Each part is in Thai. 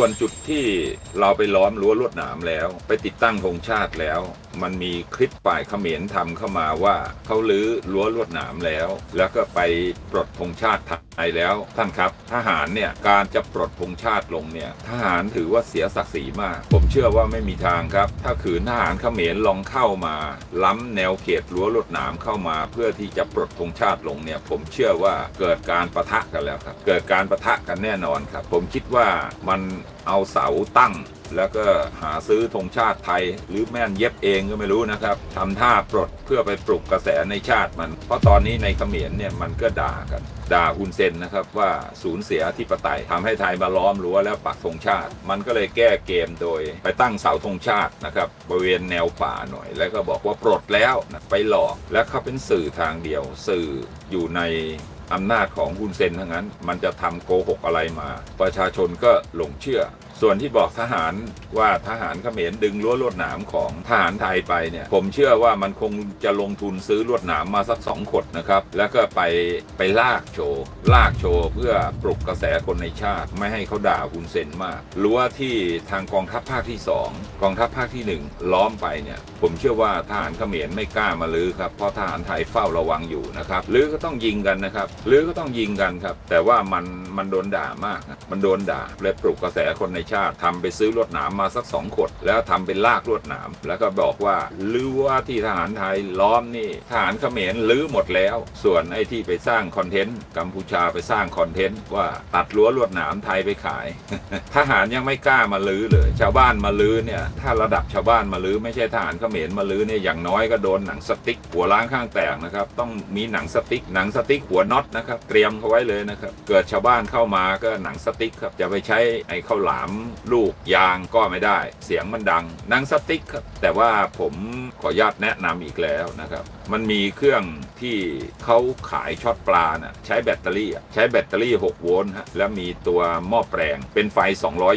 ส่วนจุดที่เราไปล้อมรั้วลวดหนามแล้ว ไปติดตั้งธงชาติแล้ว มันมีคลิปป่ายเขมรทำเข้ามาว่าเขาลื้อรั้วลวดหนามแล้ว แล้วก็ไปปลดธงชาติไทยแล้วท่านครับ ทหารเนี่ยการจะปลดธงชาติลงเนี่ยทหารถือว่าเสียศักดิ์ศรีมาก ผมเชื่อว่าไม่มีทางครับ ถ้าขืนทหารเขมรลองเข้ามา ล้ำแนวเขตรั้วลวดหนามเข้ามา เพื่อที่จะปลดธงชาติลงเนี่ยผมเชื่อว่าเกิดการประทะกันแล้วครับ เกิดการประทะกันแน่นอนครับ ผมคิดว่ามันเอาเสาตั้ง แล้วก็หาซื้อธงชาติไทย หรือแม่นเย็บเองก็ไม่รู้นะครับทำท่าปลดเพื่อไปปลุกกระแสในชาติมัน เพราะตอนนี้ในเขมรเนี่ยมันก็ด่ากัน ด่าฮุนเซนนะครับว่าสูญเสียอธิปไตยทำให้ไทยมาล้อมรั้วแล้วปักธงชาติ มันก็เลยแก้เกมโดย ไปตั้งเสาธงชาตินะครับบริเวณแนวป่าหน่อย แล้วก็บอกว่าปลดแล้วนะไปหลอกและเขาเป็นสื่อทางเดียว สื่ออยู่ในอำนาจของฮุนเซนทั้งนั้น มันจะทำโกหกอะไรมา ประชาชนก็หลงเชื่อ ส่วนที่บอกทหารว่าทหารเขมรดึงรั้วลวดหนามของทหารไทยไปเนี่ยผมเชื่อว่ามันคงจะลงทุนซื้อลวดหนามมาสักสองขดนะครับ แล้วก็ไปไปลากโชว์ลากโชว์เพื่อปลุกกระแสคนในชาติ ไม่ให้เขาด่าฮุนเซนมากรั้วที่ทางกองทัพภาคที่สองกองทัพภาคที่หนึ่งล้อมไปเนี่ยผมเชื่อว่าทหารเขมรไม่กล้ามาลื้อครับเพราะทหารไทยเฝ้าระวังอยู่นะครับลื้อก็ต้องยิงกันนะครับลื้อก็ต้องยิงกันครับแต่ว่ามันมันโดนด่ามาก มันโดนด่าเลยปลุกกระแสคนในชาติทำไปซื้อลวดหนามมาสักสองขด แล้วทำเป็นลากลวดหนาม แล้วก็บอกว่าลื้อว่าที่ทหารไทยล้อมนี่ทหารเขมรลื้อหมดแล้ว ส่วนไอ้ที่ไปสร้างคอนเทนต์กัมพูชาไปสร้างคอนเทนต์ว่าตัดรั้วลวดหนามไทยไปขาย ทหารยังไม่กล้ามาลื้อเลย ชาวบ้านมาลื้อเนี่ยถ้าระดับชาวบ้านมาลื้อไม่ใช่ทหารเขมรมาลื้อเนี่ยอย่างน้อยก็โดนหนังสติ๊กหัวล้างข้างแตกนะครับต้องมีหนังสติ๊กหนังสติ๊กหัวน็อตนะครับเตรียมเขาไว้เลยนะครับเกิดชาวบ้านเข้ามาก็หนังสติ๊กครับจะไปใช้ไอ้ข้าวหลามลูกยางก็ไม่ได้ เสียงมันดังนังสติ๊กครับแต่ว่าผมขออนุญาตแนะนำอีกแล้วนะครับ มันมีเครื่องที่เขาขายช็อตปลาน่ะใช้แบตเตอรี่ใช้แบตเตอรี่ 6 โวลต์ฮะแล้วมีตัวหม้อแปลงเป็นไฟ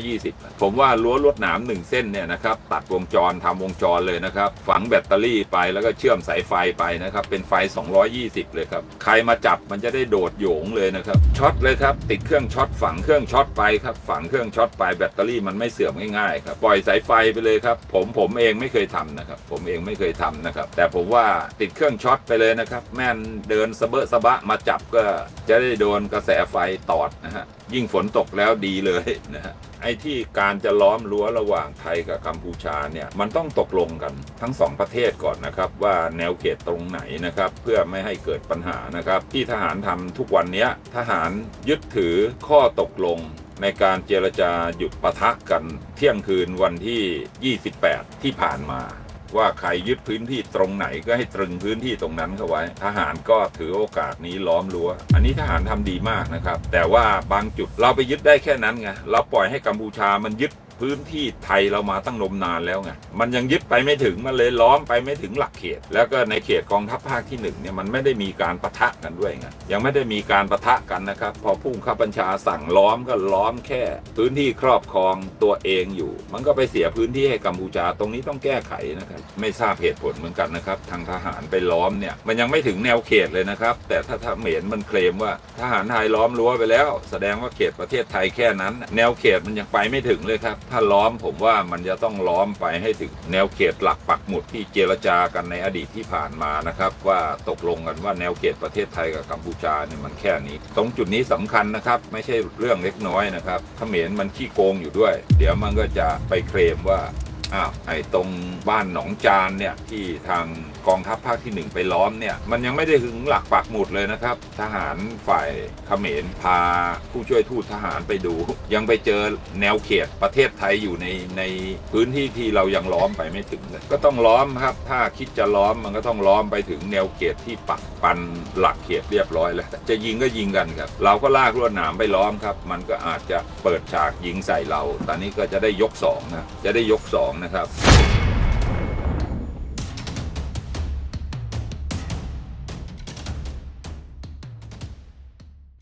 220 ผมว่ารั้วลวดหนามหนึ่งเส้นเนี่ยนะครับตัดวงจรทำวงจรเลยนะครับ ฝังแบตเตอรี่ไปแล้วก็เชื่อมสายไฟไปนะครับ เป็นไฟ 220 เลยครับ ใครมาจับมันจะได้โดดโยงเลยนะครับช็อตเลยครับติดเครื่องช็อตฝังเครื่องช็อตไปครับฝังเครื่องช็อตไปแบตเตอรี่มันไม่เสื่อมง่ายๆครับปล่อยสายไฟไปเลยครับ ผมผมเองไม่เคยทำนะครับ ผมเองไม่เคยทำนะครับ แต่ผมว่าติดเครื่องช็อตไปเลยนะครับ แม่นเดินสะเบะสะบะมาจับก็จะได้โดนกระแสไฟตอดนะฮะยิ่งฝนตกแล้วดีเลยนะฮะไอ้ที่การจะล้อมรั้วระหว่างไทยกับกัมพูชาเนี่ยมันต้องตกลงกันทั้งสองประเทศก่อนนะครับ ว่าแนวเขตตรงไหนนะครับ เพื่อไม่ให้เกิดปัญหานะครับ ที่ทหารทำทุกวันนี้ทหารยึดถือข้อตกลง ในการเจรจาหยุดปะทะกันเที่ยงคืนวันที่ 28 ที่ผ่านมา ว่าใครยึดพื้นที่ตรงไหนก็ให้ตรึงพื้นที่ตรงนั้นเข้าไว้ ทหารก็ถือโอกาสนี้ล้อมรั้ว อันนี้ทหารทำดีมากนะครับ แต่ว่าบางจุดเราไปยึดได้แค่นั้นไงเราปล่อยให้กัมพูชามันยึด พื้นที่ไทยเรามาตั้งนมนานแล้วไงมันยังยึดไปไม่ถึงมันเลยล้อมไปไม่ถึงหลักเขต แล้วก็ในเขตกองทัพภาคที่หนึ่งเนี่ยมันไม่ได้มีการปะทะกันด้วยไงยังไม่ได้มีการปะทะกันนะครับพอผู้บังคับบัญชาสั่งล้อมก็ล้อมแค่ พื้นที่ครอบครองตัวเองอยู่ มันก็ไปเสียพื้นที่ให้กัมพูชาตรงนี้ต้องแก้ไขนะครับไม่ทราบเหตุผลเหมือนกันนะครับทางทหารไปล้อมเนี่ยมันยังไม่ถึงแนวเขตเลยนะครับ แต่ถ้าถ้าเหมนมันเคลมว่าทหารไทยล้อมรั้วไปแล้ว แสดงว่าเขตประเทศไทยแค่นั้น แนวเขตมันยังไปไม่ถึงเลยครับถ้าล้อมผมว่ามันจะต้องล้อมไปให้ถึงแนวเขตหลักปักหมุดที่เจรจากันในอดีตที่ผ่านมานะครับว่าตกลงกันว่าแนวเขตประเทศไทยกับกัมพูชาเนี่ยมันแค่นี้ ตรงจุดนี้สำคัญนะครับ ไม่ใช่เรื่องเล็กน้อยนะครับเขมรมันขี้โกงอยู่ด้วย เดี๋ยวมันก็จะไปเคลมว่า อ้าไอ้ตรงบ้านหนองจานเนี่ยที่ทางกองทัพภาคที่หนึ่งไปล้อมเนี่ยมันยังไม่ได้ถึงหลักปักหมุดเลยนะครับ ทหารฝ่ายเขมรพาผู้ช่วยทูตทหารไปดู ยังไปเจอแนวเขตประเทศไทยอยู่ในในพื้นที่ที่เรายังล้อมไปไม่ถึงเลยก็ต้องล้อมครับ ถ้าคิดจะล้อมมันก็ต้องล้อมไปถึงแนวเขตที่ปักปันหลักเขตเรียบร้อยแล้วจะยิงก็ยิงกันครับ เราก็ลากลวดหนามไปล้อมครับ มันก็อาจจะเปิดฉากยิงใส่เรา ตอนนี้ก็จะได้ยกสองนะจะได้ยกสองนะครับ